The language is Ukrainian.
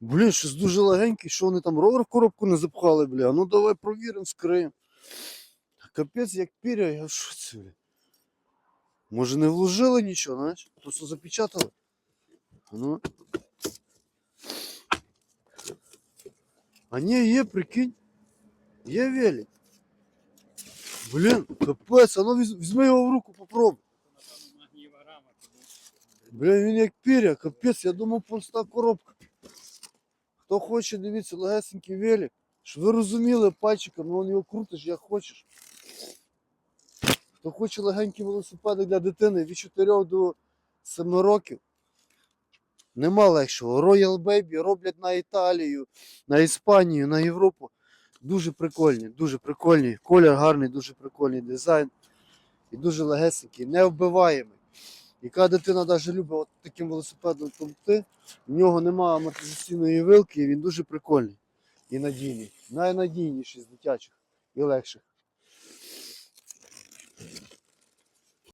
Блін, щось дуже легенький, що вони там ровер в коробку не запхали, бля. Ну давай провіримо, скриємо. Капець, як піря, я в шоці, бля. Може не вложили нічого, знаєш? Просто запечатали. Ну. А ні, є, прикинь. Є велик. Блін, капець, а ну візьми його в руку, попробуй. Бля, він як піря, капець, я думав пуста коробка. Хто хоче, дивіться, легесенький велик. Щоб ви розуміли пальчиком, ну його крутиш як хочеш. Хто хоче легенький велосипедик для дитини від 4 до 7 років. Нема легшого. Royal Baby роблять на Італію, на Іспанію, на Європу. Дуже прикольні, дуже прикольні. Колір гарний, дуже прикольний дизайн. І дуже легесенький, не вбиваємий. Яка дитина навіть любить от таким велосипедом тумти, в нього немає амортизаційної вилки, і він дуже прикольний і надійний. Найнадійніший з дитячих і легших.